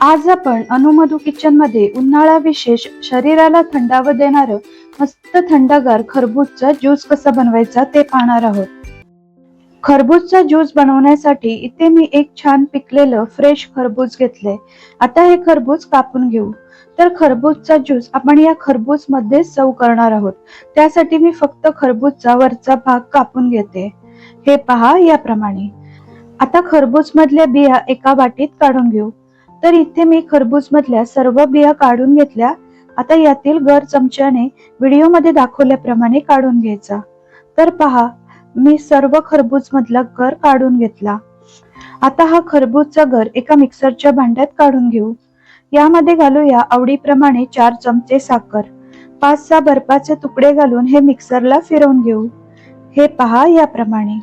आज आपण अनुमधू किचनमध्ये उन्हाळा विशेष शरीराला थंडावं देणार मस्त थंडगार खरबूजचा ज्यूस कसा बनवायचा ते पाहणार आहोत. खरबूजचा ज्यूस बनवण्यासाठी इथे मी एक छान पिकलेलं फ्रेश खरबूज घेतलंय. आता हे खरबूज कापून घेऊ. तर खरबूजचा ज्यूस आपण या खरबूजमध्ये सव करणार आहोत. त्यासाठी मी फक्त खरबूजचा वरचा भाग कापून घेते. हे पहा याप्रमाणे. आता खरबूज मधल्या बिया एका वाटीत काढून घेऊ. तर इथे मी खरबूज मधल्या सर्व बिया काढून घेतल्या. आता यातील गर चमच्याने व्हिडिओमध्ये दाखवल्याप्रमाणे काढून घ्यायचा. तर पहा मी सर्व खरबूज मधला गर काढून घेतला. आता हा खरबूजचा गर एका मिक्सरच्या भांड्यात काढून घेऊ. यामध्ये घालूया आवडीप्रमाणे चार चमचे साखर. पाच सहा बर्फाचे तुकडे घालून हे मिक्सरला फिरवून घेऊ. हे पहा याप्रमाणे.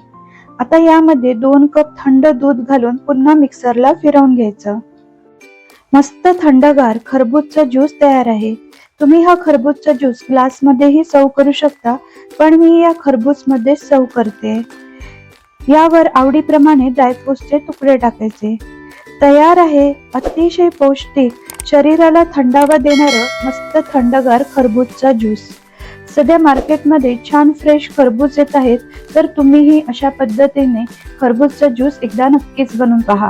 आता यामध्ये दोन कप थंड दूध घालून पुन्हा मिक्सरला फिरवून घ्यायचं. मस्त थंडगार खरबूजचा ज्यूस तयार आहे. तुम्ही हा खरबूजचा ज्यूस ग्लास मध्येही सर्व करू शकता पण मी या खरबूजमध्ये सर्व करते. यावर आवडीप्रमाणे ड्रायफ्रुट्सचे तुकडे टाकायचे. तयार आहे अतिशय पौष्टिक शरीराला थंडावा देणारं मस्त थंडगार खरबूजचा ज्यूस. सध्या मार्केटमध्ये छान फ्रेश खरबूज येत आहेत तर तुम्हीही अशा पद्धतीने खरबूजचा ज्यूस एकदा नक्कीच बनवून पहा.